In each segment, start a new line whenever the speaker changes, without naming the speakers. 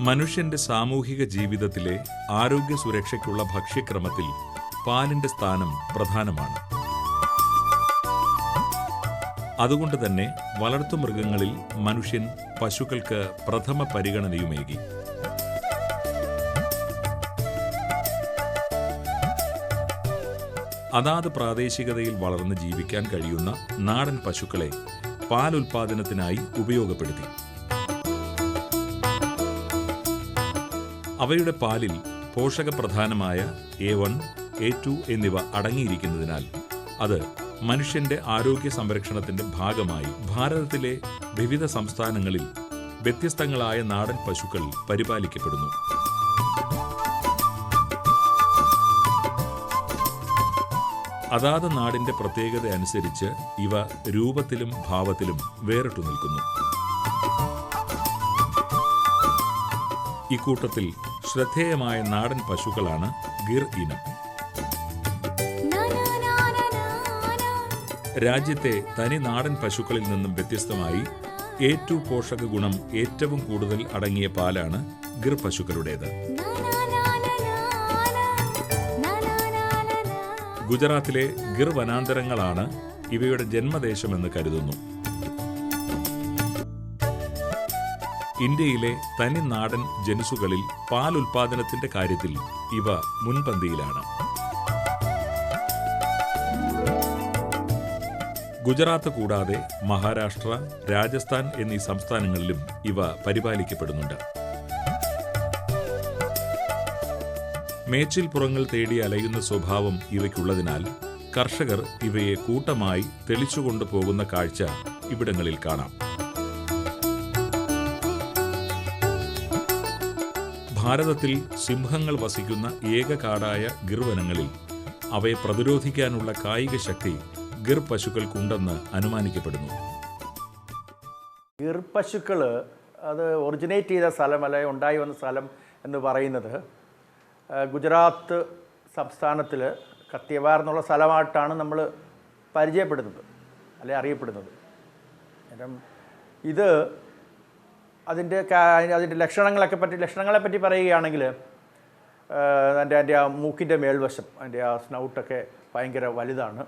മനുഷ്യന്റെ സാമൂഹിക ജീവിതത്തിലെ ആരോഗ്യ സുരക്ഷയ്ക്കുള്ള ഭക്ഷ്യക്രമത്തിൽ പാലിന്റെ സ്ഥാനം പ്രധാനമാണ്. അതുകൊണ്ട് തന്നെ വളർത്തുമൃഗങ്ങളിൽ മനുഷ്യൻ പശുക്കൾക്ക് പ്രഥമ പരിഗണനയുമേകി. അതാത് പ്രാദേശികതയിൽ വളർന്ന് ജീവിക്കാൻ കഴിയുന്ന നാടൻ പശുക്കളെ പാലുൽപാദനത്തിനായി ഉപയോഗപ്പെടുത്തി. അവയുടെ പാലിൽ പോഷകപ്രധാനമായ എ വൺ എ ടു എന്നിവ അടങ്ങിയിരിക്കുന്നതിനാൽ അത് മനുഷ്യന്റെ ആരോഗ്യ സംരക്ഷണത്തിന്റെ ഭാഗമായി ഭാരതത്തിലെ വിവിധ സംസ്ഥാനങ്ങളിൽ വ്യത്യസ്തങ്ങളായ നാടൻ പശുക്കൾ പരിപാലിക്കപ്പെടുന്നു. അതാത് നാടിന്റെ പ്രത്യേകത അനുസരിച്ച് ഇവ രൂപത്തിലും ഭാവത്തിലും വേറിട്ടു നിൽക്കുന്നു. ഇക്കൂട്ടത്തിൽ ശ്രദ്ധേയമായ നാടൻ പശുക്കളാണ് ഗിർ ഇനം. രാജ്യത്തെ തനി നാടൻ പശുക്കളിൽ നിന്നും വ്യത്യസ്തമായി ഏറ്റവും പോഷക ഗുണം ഏറ്റവും കൂടുതൽ അടങ്ങിയ പാലാണ് ഗിർ പശുക്കളുടേത്. ഗുജറാത്തിലെ ഗിർ വനാന്തരങ്ങളാണ് ഇവയുടെ ജന്മദേശമെന്ന് കരുതുന്നു. ഇന്ത്യയിലെ തനി നാടൻ ജനുസുകളിൽ പാൽ ഉൽപാദനത്തിന്റെ കാര്യത്തിൽ ഇവ മുൻപന്തിയിലാണ്. ഗുജറാത്ത് കൂടാതെ മഹാരാഷ്ട്ര രാജസ്ഥാൻ എന്നീ സംസ്ഥാനങ്ങളിലും ഇവ പരിപാലിക്കപ്പെടുന്നുണ്ട്. മേച്ചിൽപ്പുറങ്ങൾ തേടി അലയുന്ന സ്വഭാവം ഇവയ്ക്കുള്ളതിനാൽ കർഷകർ ഇവയെ കൂട്ടമായി തെളിച്ചുകൊണ്ടു പോകുന്ന കാഴ്ച ഇവിടങ്ങളിൽ കാണാം. ഭാരതത്തിൽ സിംഹങ്ങൾ വസിക്കുന്ന ഏക കാടായ ഗിർവനങ്ങളിൽ അവയെ പ്രതിരോധിക്കാനുള്ള കായിക ശക്തി ഗിർ പശുക്കൾക്കുണ്ടെന്ന് അനുമാനിക്കപ്പെടുന്നു.
ഗിർ പശുക്കൾ അത് ഒറിജിനേറ്റ് ചെയ്ത സ്ഥലം അല്ലെ ഉണ്ടായി വന്ന സ്ഥലം എന്ന് പറയുന്നത് ഗുജറാത്ത് സംസ്ഥാനത്തിൽ കത്തിയവാർ എന്നുള്ള സ്ഥലമായിട്ടാണ് നമ്മൾ പരിചയപ്പെടുന്നത് അല്ലെ അറിയപ്പെടുന്നത്. ഇത് അതിന്റെ അതിന്റെ ലക്ഷണങ്ങളൊക്കെ പറ്റി ലക്ഷണങ്ങളെ പറ്റി പറയുകയാണെങ്കിൽ അതിന്റെ അതിന്റെ ആ മൂക്കിന്റെ മേൽവശം അതിന്റെ ആ സ്നൗട്ടൊക്കെ ഭയങ്കര വലുതാണ്.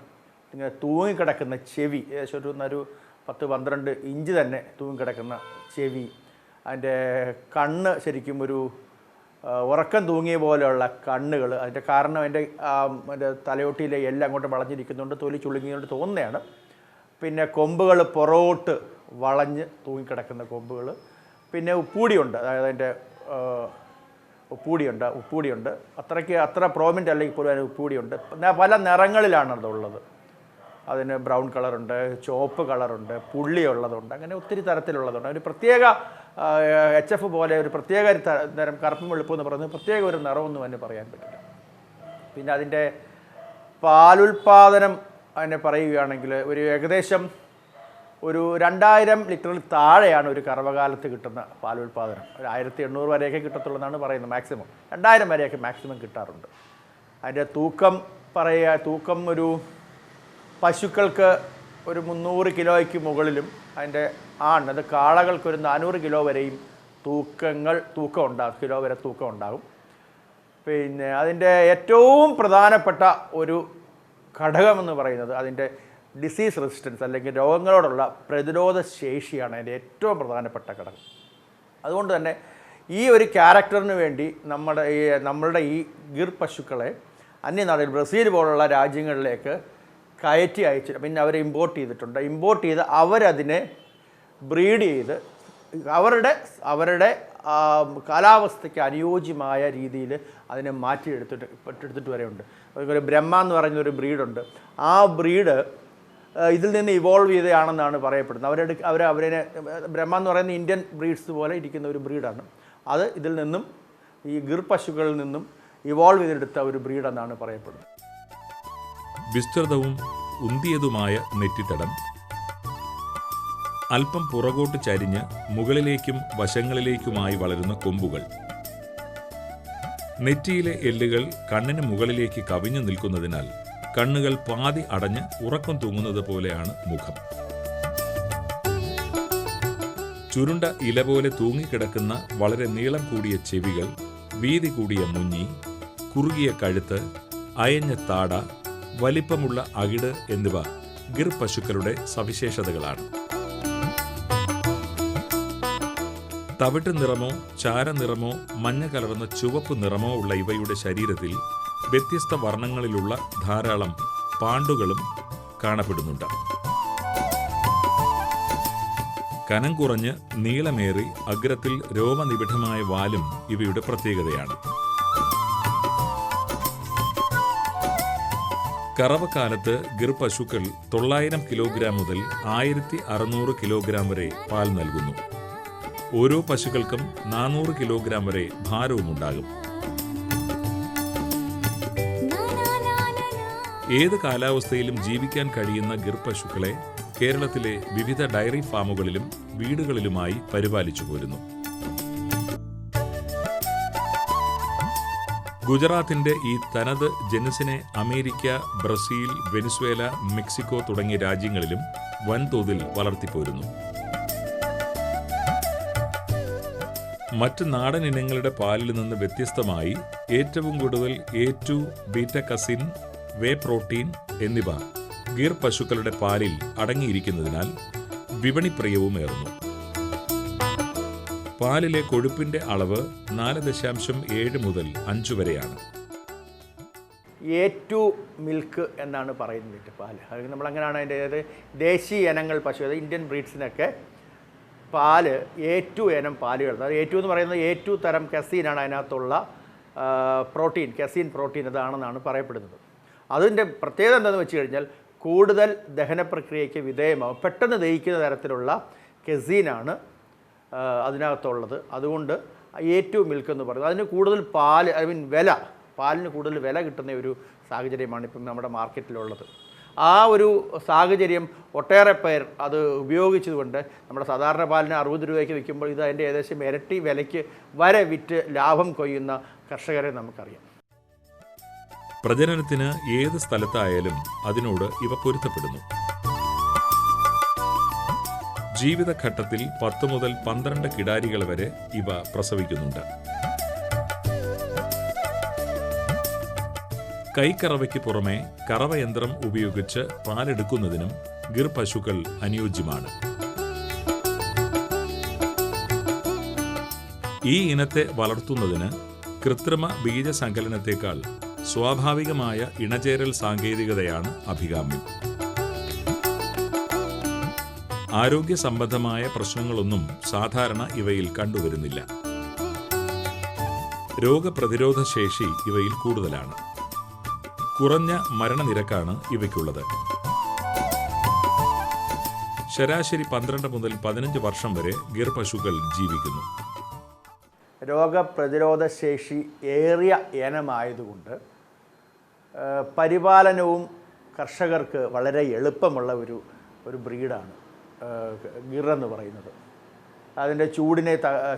ഇങ്ങനെ തൂങ്ങിക്കിടക്കുന്ന ചെവി ഏകദേശം ഒരു ഒരു പത്ത് പന്ത്രണ്ട് ഇഞ്ച് തന്നെ തൂങ്ങിക്കിടക്കുന്ന ചെവി അതിന്റെ കണ്ണ് ശരിക്കും ഒരു ഉറക്കം തൂങ്ങിയ പോലെയുള്ള കണ്ണുകൾ അതിന്റെ കാരണം എന്റെ അതിന്റെ തലയോട്ടിയിലെ എല്ലാം അങ്ങോട്ട് വളഞ്ഞിരിക്കുന്നുണ്ട് തൊലി ചുളുങ്ങിയോണ്ട് തോന്നുന്നതാണ്. പിന്നെ കൊമ്പുകൾ പുറകോട്ട് വളഞ്ഞ് തൂങ്ങിക്കിടക്കുന്ന കൊമ്പുകൾ പിന്നെ ഉപ്പൂടിയുണ്ട് അതായത് അതിന്റെ ഉപ്പൂടിയുണ്ട് ഉപ്പൂടിയുണ്ട് അത്രയ്ക്ക് അത്ര പ്രോമിന്റ് അല്ലെങ്കിൽ പോലും അതിന് ഉപ്പൂടിയുണ്ട് പല നിറങ്ങളിലാണ് അതുള്ളത് അതിന് ബ്രൗൺ കളറുണ്ട് ചുവപ്പ് കളറുണ്ട് പുള്ളിയുള്ളതുണ്ട് അങ്ങനെ ഒത്തിരി തരത്തിലുള്ളതുണ്ട്. ഒരു പ്രത്യേക എച്ച് എഫ് പോലെ ഒരു പ്രത്യേക ഒരു തരം കറുപ്പും വെളുപ്പും എന്ന് പറയുന്നത് പ്രത്യേക ഒരു നിറമൊന്നും അതിന് പറയാൻ പറ്റില്ല. പിന്നെ അതിന്റെ പാലുൽപാദനം അതിനെ പറയുകയാണെങ്കിൽ ഒരു ഏകദേശം ഒരു രണ്ടായിരം ലിറ്ററിൽ താഴെയാണ് ഒരു കറവകാലത്ത് കിട്ടുന്ന പാലുൽപാദനം. ഒരു ആയിരത്തി എണ്ണൂറ് വരെയൊക്കെ കിട്ടത്തുള്ളൂ എന്നാണ് പറയുന്നത് മാക്സിമം. രണ്ടായിരം വരെയൊക്കെ മാക്സിമം കിട്ടാറുണ്ട്. അതിന്റെ തൂക്കം പറയുക തൂക്കം ഒരു പശുക്കൾക്ക് ഒരു മുന്നൂറ് കിലോയ്ക്ക് മുകളിലും അതിന്റെ ആൺ അത് കാളകൾക്ക് ഒരു നാനൂറ് കിലോ വരെയും തൂക്കങ്ങൾ തൂക്കം ഉണ്ടാകും കിലോ വരെ തൂക്കം ഉണ്ടാകും. പിന്നെ അതിന്റെ ഏറ്റവും പ്രധാനപ്പെട്ട ഒരു ഘടകമെന്ന് പറയുന്നത് അതിന്റെ ഡിസീസ് റെസിസ്റ്റൻസ് അല്ലെങ്കിൽ രോഗങ്ങളോടുള്ള പ്രതിരോധ ശേഷിയാണ് അതിന്റെ ഏറ്റവും പ്രധാനപ്പെട്ട ഘടകം. അതുകൊണ്ട് തന്നെ ഈ ഒരു ക്യാരക്ടറിന് വേണ്ടി നമ്മുടെ ഈ നമ്മളുടെ ഈ ഗിർ പശുക്കളെ അന്യനാടിൽ ബ്രസീൽ പോലുള്ള രാജ്യങ്ങളിലേക്ക് കയറ്റി അയച്ചു പിന്നെ അവർ ഇമ്പോർട്ട് ചെയ്തിട്ടുണ്ട്. ഇമ്പോർട്ട് ചെയ്ത് അവരതിനെ ബ്രീഡ് ചെയ്ത് അവരുടെ അവരുടെ കാലാവസ്ഥയ്ക്ക് അനുയോജ്യമായ രീതിയിൽ അതിനെ മാറ്റിയെടുത്തിട്ട് എടുത്തിട്ട് വരെയുണ്ട്. ഒരു ബ്രഹ്മ എന്ന് പറയുന്ന ഒരു ബ്രീഡുണ്ട് ആ ബ്രീഡ് ഇതിൽ നിന്ന് ഇവോൾവ് ചെയ്തതാണെന്നാണ് പറയപ്പെടുന്നത്. അവരെടു അവർ അവരെ ബ്രഹ്മ എന്ന് പറയുന്ന ഇന്ത്യൻ ബ്രീഡ്സ് പോലെ ഇരിക്കുന്ന ഒരു ബ്രീഡാണ്. അത് ഇതിൽ നിന്നും ഈ ഗിർ പശുക്കളിൽ നിന്നും ഇവോൾവ് ചെയ്തെടുത്ത ഒരു ബ്രീഡെന്നാണ് പറയപ്പെടുന്നത്.
വിസ്തൃതവും ഉന്തിയതുമായ നെറ്റിത്തടം. അല്പം പുറകോട്ട് ചരിഞ്ഞ് മുകളിലേക്കും വശങ്ങളിലേക്കുമായി വളരുന്ന കൊമ്പുകൾ. നെറ്റിയിലെ എല്ലുകൾ കണ്ണിന് മുകളിലേക്ക് കവിഞ്ഞു നിൽക്കുന്നതിനാൽ കണ്ണുകൾ പാതി അടഞ്ഞ് ഉറക്കം തൂങ്ങുന്നത് പോലെയാണ് മുഖം. ചുരുണ്ട ഇല പോലെ തൂങ്ങിക്കിടക്കുന്ന വളരെ നീളം കൂടിയ ചെവികൾ വീതി കൂടിയ മുഞ്ഞി കുറുകിയ കഴുത്ത് അയഞ്ഞ താട വലിപ്പമുള്ള അകിട് എന്നിവ ഗിർ പശുക്കളുടെ സവിശേഷതകളാണ്. തവിട്ട് നിറമോ ചാരനിറമോ മഞ്ഞ കലർന്ന ചുവപ്പ് നിറമോ ഉള്ള ഇവയുടെ ശരീരത്തിൽ വ്യത്യസ്ത വർണങ്ങളിലുള്ള ധാരാളം പാണ്ടുകളും കാണപ്പെടുന്നുണ്ട്. കനം കുറഞ്ഞ് നീളമേറി അഗ്രത്തിൽ രോമനിബിഡമായ വാലും ഇവയുടെ പ്രത്യേകതയാണ്. കറവക്കാലത്ത് ഗിർ പശുക്കൾ തൊള്ളായിരം കിലോഗ്രാം മുതൽ ആയിരത്തി അറുന്നൂറ് കിലോഗ്രാം വരെ പാൽ നൽകുന്നു. ഓരോ പശുക്കൾക്കും നാനൂറ് കിലോഗ്രാം വരെ ഭാരവുമുണ്ടാകും. ഏത് കാലാവസ്ഥയിലും ജീവിക്കാൻ കഴിയുന്ന ഗിർ പശുക്കളെ കേരളത്തിലെ വിവിധ ഡയറി ഫാമുകളിലും വീടുകളിലുമായി പരിപാലിച്ചു പോരുന്നു. ഗുജറാത്തിന്റെ ഈ തനത് ജനുസിനെ അമേരിക്ക ബ്രസീൽ വെനിസ്വേല മെക്സിക്കോ തുടങ്ങിയ രാജ്യങ്ങളിലും വൻതോതിൽ വളർത്തിപ്പോരുന്നു മറ്റ് നാടൻ ഇനങ്ങളുടെ പാലിൽ നിന്ന് വ്യത്യസ്തമായി ഏറ്റവും കൂടുതൽ A two beta casein whey protein എന്നിവ ഗീർ പശുക്കളുടെ പാലിൽ അടങ്ങിയിരിക്കുന്നതിനാൽ വിപണിപ്രിയവുമേറുന്നു. പാലിലെ കൊഴുപ്പിന്റെ അളവ് നാല് ദശാംശം ഏഴ് മുതൽ അഞ്ച് വരെയാണ്.
എ ടു മിൽക്ക് എന്നാണ് പറയുന്നത് പാൽ അല്ലെങ്കിൽ നമ്മൾ അങ്ങനെയാണ് അതിന്റെ അതായത് ദേശീയ ഇനങ്ങൾ പശു അതായത് ഇന്ത്യൻ ബ്രീഡ്സിനൊക്കെ പാൽ എ ടു ഇനം പാലുകൾ. അതായത് എ ടു എന്ന് പറയുന്നത് എ ടു തരം കസീനാണ് അതിനകത്തുള്ള പ്രോട്ടീൻ കസീൻ പ്രോട്ടീൻ അതാണെന്നാണ് പറയപ്പെടുന്നത്. അതിന്റെ പ്രത്യേകത എന്താണെന്ന് വെച്ച് കഴിഞ്ഞാൽ കൂടുതൽ ദഹന പ്രക്രിയയ്ക്ക് വിധേയമാവും. പെട്ടെന്ന് ദഹിക്കുന്ന തരത്തിലുള്ള കെസീനാണ് അതിനകത്തുള്ളത്. അതുകൊണ്ട് ടു മിൽക്ക് എന്ന് പറയുന്നത്. അതിന് കൂടുതൽ പാൽ ഐ മീൻ വില പാലിന് കൂടുതൽ വില കിട്ടുന്ന ഒരു സാഹചര്യമാണ് ഇപ്പം നമ്മുടെ മാർക്കറ്റിലുള്ളത്. ആ ഒരു സാഹചര്യം ഒട്ടേറെ പേർ അത് ഉപയോഗിച്ചതുകൊണ്ട് നമ്മുടെ സാധാരണ പാലിന് അറുപത് രൂപയ്ക്ക് വിൽക്കുമ്പോൾ ഇത് അതിന്റെ ഏകദേശം ഇരട്ടി വിലയ്ക്ക് വരെ വിറ്റ് ലാഭം കൊയ്യുന്ന കർഷകരെ നമുക്കറിയാം.
പ്രജനനത്തിന് ഏത് സ്ഥലത്തായാലും അതിനോട് ഇവ പൊരുത്തപ്പെടുന്നു. ജീവിതഘട്ടത്തിൽ പത്ത് മുതൽ പന്ത്രണ്ട് കിടാരികൾ വരെ ഇവ പ്രസവിക്കുന്നുണ്ട്. കൈക്കറവയ്ക്ക് പുറമെ കറവയന്ത്രം ഉപയോഗിച്ച് പാലെടുക്കുന്നതിനും ഗിർ പശുക്കൾ അനുയോജ്യമാണ്. ഈ ഇനത്തെ വളർത്തുന്നതിന് കൃത്രിമ ബീജസങ്കലനത്തേക്കാൾ സ്വാഭാവികമായ ഇണചേരൽ സാങ്കേതികതയാണ് അഭികാമ്യം. ആരോഗ്യ സംബന്ധമായ പ്രശ്നങ്ങളൊന്നും സാധാരണ ഇവയിൽ കണ്ടുവരുന്നില്ല. രോഗപ്രതിരോധ ശേഷി ഇവയിൽ കൂടുതലാണ്. കുറഞ്ഞ മരണനിരക്കാണ് ഇവയ്ക്കുള്ളത്. ശരാശരി പന്ത്രണ്ട് മുതൽ പതിനഞ്ച് വർഷം വരെ ഗിർ പശുക്കൾ ജീവിക്കുന്നു.
രോഗപ്രതിരോധ ശേഷി ഏറിയ ഇനമായതുകൊണ്ട് പരിപാലനവും കർഷകർക്ക് വളരെ എളുപ്പമുള്ള ഒരു ഒരു ബ്രീഡാണ് എന്ന് പറയുന്നത്. അതിന്റെ ചൂടിനെ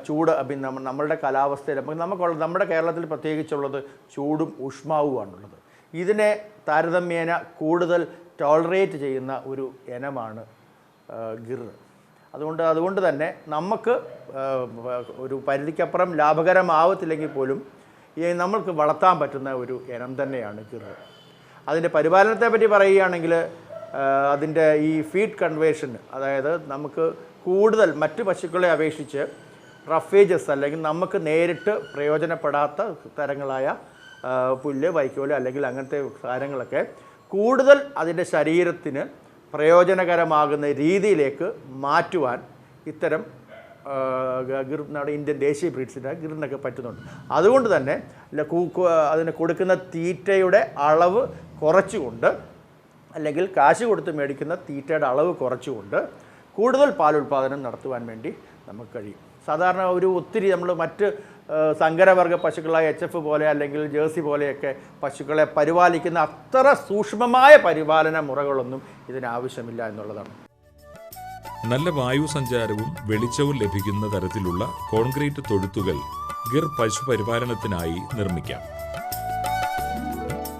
ചൂട് നമ്മ നമ്മളുടെ കാലാവസ്ഥയിൽ നമുക്ക് നമുക്കുള്ള നമ്മുടെ കേരളത്തിൽ പ്രത്യേകിച്ചുള്ളത് ചൂടും ഊഷ്മാവുമാണുള്ളത്. ഇതിനെ താരതമ്യേന കൂടുതൽ ടോളറേറ്റ് ചെയ്യുന്ന ഒരു ഇനമാണ് ഗിർ. അതുകൊണ്ട് അതുകൊണ്ട് തന്നെ നമുക്ക് ഒരു പരിധിക്കപ്പുറം ലാഭകരമാവത്തില്ലെങ്കിൽ പോലും നമ്മൾക്ക് വളർത്താൻ പറ്റുന്ന ഒരു ഇനം തന്നെയാണ് കിറ്. അതിന്റെ പരിപാലനത്തെ പറ്റി പറയുകയാണെങ്കിൽ അതിന്റെ ഈ ഫീഡ് കൺവേർഷൻ അതായത് നമുക്ക് കൂടുതൽ മറ്റ് പശുക്കളെ അപേക്ഷിച്ച് റഫേജസ് അല്ലെങ്കിൽ നമുക്ക് നേരിട്ട് പ്രയോജനപ്പെടാത്ത തരങ്ങളായ പുല്ല് വൈക്കോൽ അല്ലെങ്കിൽ അങ്ങനത്തെ കാര്യങ്ങളൊക്കെ കൂടുതൽ അതിന്റെ ശരീരത്തിന് പ്രയോജനകരമാകുന്ന രീതിയിലേക്ക് മാറ്റുവാൻ ഇത്തരം നമ്മുടെ ഇന്ത്യൻ ദേശീയ ബ്രീഡ്സിന്റെ ഗിറിനൊക്കെ പറ്റുന്നുണ്ട്. അതുകൊണ്ട് തന്നെ അതിന് കൊടുക്കുന്ന തീറ്റയുടെ അളവ് കുറച്ചുകൊണ്ട് അല്ലെങ്കിൽ കാശ് കൊടുത്ത് മേടിക്കുന്ന തീറ്റയുടെ അളവ് കുറച്ചുകൊണ്ട് കൂടുതൽ പാൽ പാലുൽപാദനം നടത്തുവാൻ വേണ്ടി നമുക്ക് കഴിയും. സാധാരണ ഒരു ഒത്തിരി നമ്മൾ മറ്റ് സങ്കരവർഗ പശുക്കളായ എച്ച് എഫ് പോലെ അല്ലെങ്കിൽ ജേഴ്സി പോലെയൊക്കെ പശുക്കളെ പരിപാലിക്കുന്ന അത്ര സൂക്ഷ്മമായ പരിപാലന മുറകളൊന്നും ഇതിനാവശ്യമില്ല എന്നുള്ളതാണ്.
നല്ല വായു സഞ്ചാരവും വെളിച്ചവും ലഭിക്കുന്ന തരത്തിലുള്ള കോൺക്രീറ്റ് തൊഴുത്തുകൾ ഗിർ പശു പരിപാലനത്തിനായി നിർമ്മിക്കാം.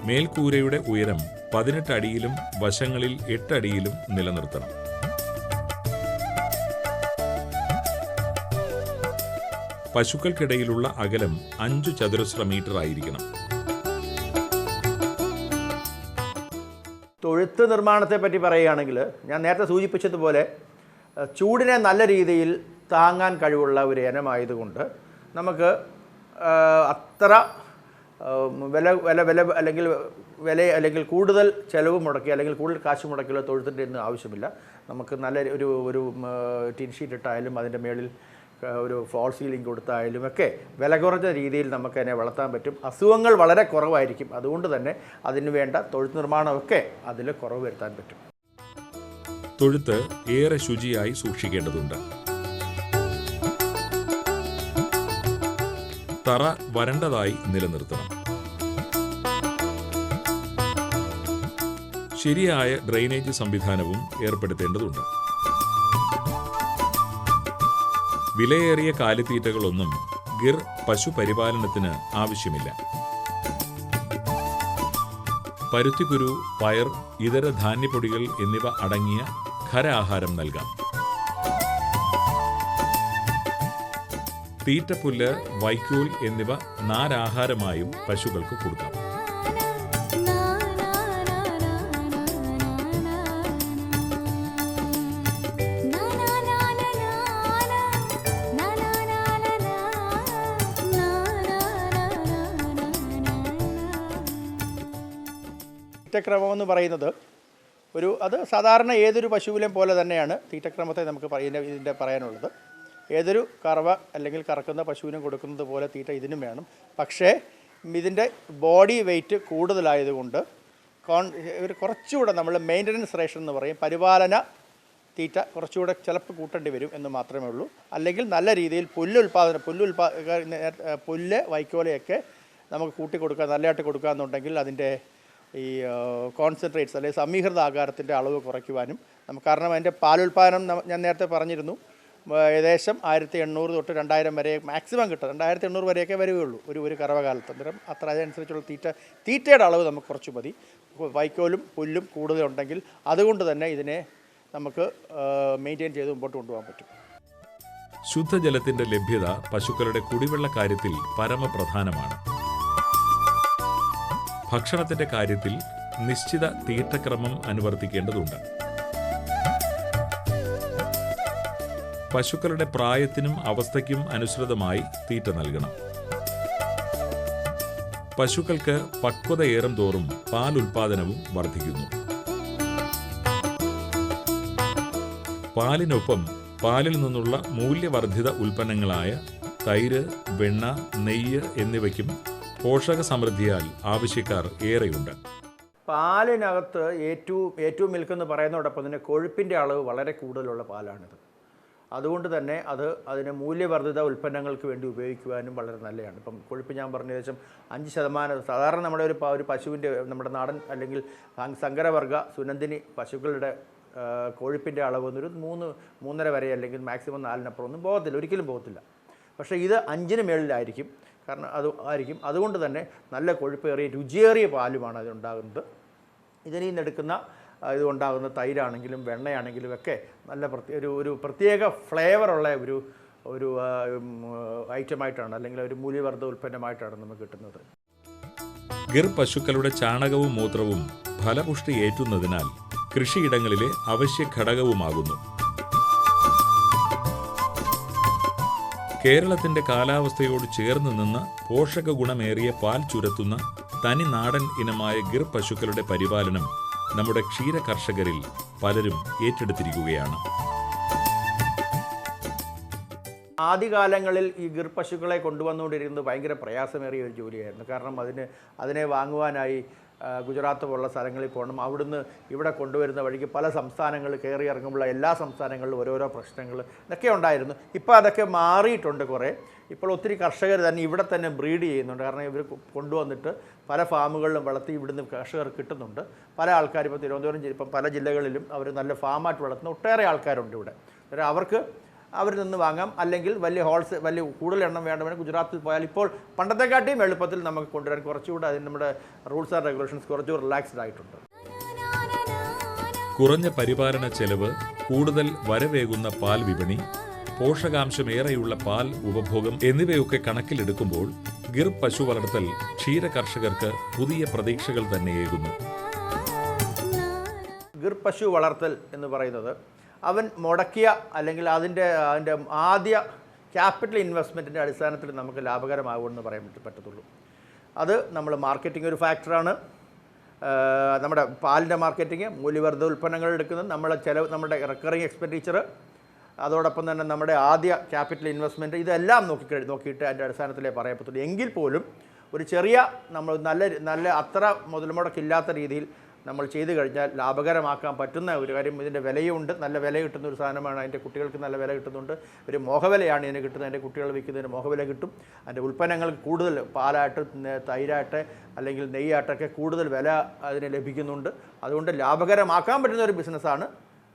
മേൽക്കൂരയുടെ ഉയരം പതിനെട്ട് അടിയിലും വശങ്ങളിൽ എട്ടടിയിലും നിലനിർത്തണം. പശുക്കൾക്കിടയിലുള്ള അകലം അഞ്ചു ചതുരശ്ര മീറ്റർ ആയിരിക്കണം.
തൊഴുത്ത് നിർമ്മാണത്തെ പറ്റി പറയുകയാണെങ്കിൽ ഞാൻ നേരത്തെ സൂചിപ്പിച്ചതുപോലെ ചൂടിനെ നല്ല രീതിയിൽ താങ്ങാൻ കഴിവുള്ള ഒരു ഇനമായതുകൊണ്ട് നമുക്ക് അത്ര വില വില വില അല്ലെങ്കിൽ വില അല്ലെങ്കിൽ കൂടുതൽ ചിലവ് മുടക്കി അല്ലെങ്കിൽ കൂടുതൽ കാശ് മുടക്കിയുള്ള തൊഴുത്തിന്റെ ഒന്നും ആവശ്യമില്ല. നമുക്ക് നല്ല ഒരു ഒരു ടിൻ ഷീറ്റ് ഇട്ടായാലും അതിന്റെ മേളിൽ ഒരു ഫോൾ സീലിംഗ് കൊടുത്തായാലും ഒക്കെ വില കുറഞ്ഞ രീതിയിൽ നമുക്ക് അതിനെ വളർത്താൻ പറ്റും. അസുഖങ്ങൾ വളരെ കുറവായിരിക്കും. അതുകൊണ്ട് തന്നെ അതിന് വേണ്ട തൊഴുത്ത് നിർമ്മാണമൊക്കെ അതിൽ കുറവ് വരുത്താൻ പറ്റും.
തൊഴുത്ത് ഏറെ ശുചിയായി സൂക്ഷിക്കേണ്ടതുണ്ട്. തറ വരണ്ടതായി നിലനിർത്തണം. ശരിയായ ഡ്രെയിനേജ് സംവിധാനവും ഏർപ്പെടുത്തേണ്ടതുണ്ട്. വിലയേറിയ കാലിത്തീറ്റകളൊന്നും ഗിർ പശുപരിപാലനത്തിന് ആവശ്യമില്ല. പരുത്തിക്കുരു പയർ ഇതര ധാന്യപ്പൊടികൾ എന്നിവ അടങ്ങിയ ഖരാഹാരം നൽകാം. തീറ്റപ്പുല്ല് വൈക്കോൽ എന്നിവ നാരാഹാരമായും പശുക്കൾക്ക് കൊടുക്കാം.
തീറ്റക്രമം എന്ന് പറയുന്നത് ഒരു അത് സാധാരണ ഏതൊരു പശുവിലെയും പോലെ തന്നെയാണ് തീറ്റക്രമത്തെ നമുക്ക് പറയുന്ന ഇതിന്റെ പറയാനുള്ളത്. ഏതൊരു കറവ അല്ലെങ്കിൽ കറക്കുന്ന പശുവിനും കൊടുക്കുന്നത് പോലെ തീറ്റ ഇതിനും വേണം. പക്ഷേ ഇതിന്റെ ബോഡി വെയ്റ്റ് കൂടുതലായതുകൊണ്ട് കോൺ ഒരു കുറച്ചുകൂടെ നമ്മൾ മെയിന്റനൻസ് റേഷൻ എന്ന് പറയും. പരിപാലന തീറ്റ കുറച്ചുകൂടെ ചിലപ്പോൾ കൂട്ടേണ്ടി വരും എന്ന് മാത്രമേ ഉള്ളൂ. അല്ലെങ്കിൽ നല്ല രീതിയിൽ പുല്ല് ഉൽപ്പാദനം പുല്ല് പുല്ല് വൈക്കോലയൊക്കെ നമുക്ക് കൂട്ടി കൊടുക്കുക നല്ലതായിട്ട് കൊടുക്കുക എന്നുണ്ടെങ്കിൽ അതിന്റെ ഈ കോൺസെൻട്രേറ്റ്സ് അല്ലെങ്കിൽ സമീകൃത ആകാരത്തിന്റെ അളവ് കുറയ്ക്കുവാനും നമുക്ക് കാരണം അതിന്റെ പാലുൽപാദനം ഞാൻ നേരത്തെ പറഞ്ഞിരുന്നു. ഏകദേശം ആയിരത്തി എണ്ണൂറ് തൊട്ട് രണ്ടായിരം വരെ മാക്സിമം കിട്ടും. രണ്ടായിരത്തി എണ്ണൂറ് വരെയൊക്കെ വരികയുള്ളൂ ഒരു ഒരു കറവകാലത്ത് അന്നേരം അത്ര അതനുസരിച്ചുള്ള തീറ്റ തീറ്റയുടെ അളവ് നമുക്ക് കുറച്ച് മതി. വൈക്കോലും പുല്ലും കൂടുതലുണ്ടെങ്കിൽ അതുകൊണ്ട് തന്നെ ഇതിനെ നമുക്ക് മെയിന്റെയിൻ ചെയ്ത് മുമ്പോട്ട് കൊണ്ടുപോകാൻ പറ്റും.
ശുദ്ധജലത്തിന്റെ ലഭ്യത പശുക്കളുടെ കുടിവെള്ള കാര്യത്തിൽ പരമപ്രധാനമാണ്. ഭക്ഷണത്തിന്റെ കാര്യത്തിൽ നിശ്ചിത തീറ്റക്രമം അനുവർത്തിക്കേണ്ടതുണ്ട്. പശുക്കളുടെ പ്രായത്തിനും അവസ്ഥയ്ക്കും അനുസൃതമായി തീറ്റ നൽകണം. പശുക്കൾക്ക് പക്വതയേറും തോറും പാൽ ഉൽപാദനവും വർദ്ധിക്കുന്നു. പാലിനൊപ്പം പാലിൽ നിന്നുള്ള മൂല്യവർദ്ധിത ഉൽപ്പന്നങ്ങളായ തൈര് വെണ്ണ നെയ്യ് എന്നിവയ്ക്കും പോഷക സമൃദ്ധിയാൽ ആവശ്യക്കാർ ഏറെയുണ്ട്.
പാലിനകത്ത് ഏറ്റവും ഏറ്റവും മിൽക്ക് എന്ന് പറയുന്നതോടൊപ്പം തന്നെ കൊഴുപ്പിന്റെ അളവ് വളരെ കൂടുതലുള്ള പാലാണിത്. അതുകൊണ്ട് തന്നെ അത് അതിന് മൂല്യവർദ്ധിത ഉൽപ്പന്നങ്ങൾക്ക് വേണ്ടി ഉപയോഗിക്കുവാനും വളരെ നല്ലതാണ്. ഇപ്പം കൊഴുപ്പ് ഞാൻ പറഞ്ഞ ഏകദേശം അഞ്ച് ശതമാനം സാധാരണ നമ്മുടെ ഒരു ഒരു പശുവിന്റെ നമ്മുടെ നാടൻ അല്ലെങ്കിൽ സങ്കരവർഗ സുനന്ദിനി പശുക്കളുടെ കൊഴുപ്പിന്റെ അളവ് എന്നൊരു മൂന്ന് മൂന്നര വരെ അല്ലെങ്കിൽ മാക്സിമം നാലിനപ്പുറം ഒന്നും പോകത്തില്ല. ഒരിക്കലും പോകത്തില്ല. പക്ഷേ ഇത് അഞ്ചിന് മേളിലായിരിക്കും. കാരണം അത് ആയിരിക്കും. അതുകൊണ്ട് തന്നെ നല്ല കൊഴുപ്പേറിയ രുചിയേറിയ പാലുമാണ് അതിനുണ്ടാകുന്നത് ഇതിനിൽ നിന്നെടുക്കുന്ന ഇതുണ്ടാകുന്ന തൈരാണെങ്കിലും വെണ്ണയാണെങ്കിലും ഒക്കെ നല്ല പ്രത്യേക ഒരു ഒരു പ്രത്യേക ഫ്ലേവറുള്ള ഒരു ഒരു ഐറ്റമായിട്ടാണ് അല്ലെങ്കിൽ ഒരു മൂല്യവർദ്ധ ഉൽപ്പന്നമായിട്ടാണ് നമുക്ക് കിട്ടുന്നത്.
ഗിർ പശുക്കളുടെ ചാണകവും മൂത്രവും ഫലപുഷ്ടി ഏറ്റുന്നതിനാൽ കൃഷിയിടങ്ങളിലെ അവശ്യ ഘടകവുമാകുന്നു. കേരളത്തിന്റെ കാലാവസ്ഥയോട് ചേർന്ന് നിന്ന് പോഷക ഗുണമേറിയ പാൽ ചുരത്തുന്ന തനി നാടൻ ഇനമായ ഗിർ പശുക്കളുടെ പരിപാലനം നമ്മുടെ ക്ഷീര കർഷകരിൽ പലരും ഏറ്റെടുത്തിരിക്കുകയാണ്.
ആദ്യകാലങ്ങളിൽ ഈ ഗിർ പശുക്കളെ കൊണ്ടുവന്നുകൊണ്ടിരുന്നത് ഭയങ്കര പ്രയാസമേറിയ ഒരു ജോലിയായിരുന്നു. കാരണം അതിന് അതിനെ വാങ്ങുവാനായി ഗുജറാത്ത് പോലുള്ള സ്ഥലങ്ങളിൽ പോകണം. അവിടുന്ന് ഇവിടെ കൊണ്ടുവരുന്ന വഴിക്ക് പല സംസ്ഥാനങ്ങൾ കയറി ഇറങ്ങുമ്പോൾ എല്ലാ സംസ്ഥാനങ്ങളിലും ഓരോരോ പ്രശ്നങ്ങൾ ഇതൊക്കെ ഉണ്ടായിരുന്നു. ഇപ്പോൾ അതൊക്കെ മാറിയിട്ടുണ്ട് കുറേ. ഇപ്പോൾ ഒത്തിരി കർഷകർ തന്നെ ഇവിടെ തന്നെ ബ്രീഡ് ചെയ്യുന്നുണ്ട്. കാരണം ഇവർ കൊണ്ടുവന്നിട്ട് പല ഫാമുകളിലും വളർത്തി ഇവിടുന്ന് കർഷകർ കിട്ടുന്നുണ്ട്. പല ആൾക്കാർ ഇപ്പോൾ തിരുവനന്തപുരം ഇപ്പം പല ജില്ലകളിലും അവർ നല്ല ഫാമായിട്ട് വളർത്തുന്ന ഒട്ടേറെ ആൾക്കാരുണ്ട് ഇവിടെ. അവർക്ക് അവരിൽ നിന്ന് വാങ്ങാം. അല്ലെങ്കിൽ വലിയ ഹോൾസ് വലിയ കൂടുതൽ എണ്ണം വേണമെങ്കിൽ ഗുജറാത്തിൽ പോയാൽ ഇപ്പോൾ പണ്ടത്തെക്കാട്ടിയും എളുപ്പത്തിൽ നമുക്ക് കൊണ്ടുവരാൻ കുറച്ചുകൂടെ അതിന് നമ്മുടെ റൂൾസ് ആൻഡ് റെഗുലേഷൻസ് കുറച്ചുകൂടി റിലാക്സ്ഡ് ആയിട്ടുണ്ട്.
കുറഞ്ഞ പരിപാലന ചെലവ് കൂടുതൽ വരവേകുന്ന പാൽ വിപണി പോഷകാംശമേറെയുള്ള പാൽ ഉപഭോഗം എന്നിവയൊക്കെ കണക്കിലെടുക്കുമ്പോൾ ഗിർ പശു വളർത്തൽ ക്ഷീര കർഷകർക്ക് പുതിയ പ്രതീക്ഷകൾ തന്നെയേകുന്നു
ഗിർ പശു വളർത്തൽ എന്ന് പറയുന്നത് അവൻ മുടക്കിയ അല്ലെങ്കിൽ അതിന്റെ അതിന്റെ ആദ്യ ക്യാപിറ്റൽ ഇൻവെസ്റ്റ്മെന്റിന്റെ അടിസ്ഥാനത്തിൽ നമുക്ക് ലാഭകരമാകുമെന്ന് പറയാൻ പറ്റ- പറ്റത്തുള്ളൂ. അത് നമ്മൾ മാർക്കറ്റിംഗ് ഒരു ഫാക്ടറാണ്. നമ്മുടെ പാലിന്റെ മാർക്കറ്റിംഗ് മൂല്യവർദ്ധ ഉൽപ്പന്നങ്ങൾ എടുക്കുന്നത് നമ്മളെ ചിലവ് നമ്മുടെ റെക്കറിങ് എക്സ്പെൻഡിച്ചർ അതോടൊപ്പം തന്നെ നമ്മുടെ ആദ്യ ക്യാപിറ്റൽ ഇൻവെസ്റ്റ്മെന്റ് ഇതെല്ലാം നോക്കി നോക്കിയിട്ട് അതിന്റെ അടിസ്ഥാനത്തിലേ പറയാൻ പറ്റുള്ളൂ എങ്കിൽ പോലും ഒരു ചെറിയ നമ്മൾ നല്ല നല്ല അത്ര മുതൽമുടക്കില്ലാത്ത രീതിയിൽ നമ്മൾ ചെയ്തു കഴിഞ്ഞാൽ ലാഭകരമാക്കാൻ പറ്റുന്ന ഒരു കാര്യം. ഇതിന്റെ വിലയുണ്ട്. നല്ല വില കിട്ടുന്ന ഒരു സാധനമാണ് അതിന്റെ കുട്ടികൾക്ക് നല്ല വില കിട്ടുന്നുണ്ട്. ഒരു മോഹവിലയാണ് ഇതിന് കിട്ടുന്നത്. അതിന്റെ കുട്ടികൾ വിൽക്കുന്നതിന് മോഹവില കിട്ടും. അതിന്റെ ഉൽപ്പന്നങ്ങൾക്ക് കൂടുതൽ പാലായിട്ട് തൈരായിട്ട് അല്ലെങ്കിൽ നെയ്യാട്ടൊക്കെ കൂടുതൽ വില അതിന് ലഭിക്കുന്നുണ്ട്. അതുകൊണ്ട് ലാഭകരമാക്കാൻ പറ്റുന്ന ഒരു ബിസിനസ്സാണ്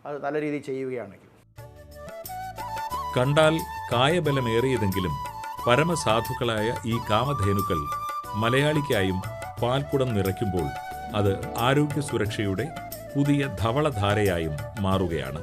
അത് നല്ല രീതിയിൽ ചെയ്യുകയാണെങ്കിൽ.
കണ്ടാൽ കായബലമേറിയതെങ്കിലും പരമസാധുക്കളായ ഈ കാമധേനുക്കൾ മലയാളിക്കായും പാൽക്കുടം നിറയ്ക്കുമ്പോൾ അത് ആരോഗ്യ സുരക്ഷയുടെ പുതിയ ധവളധാരയായും മാറുകയാണ്.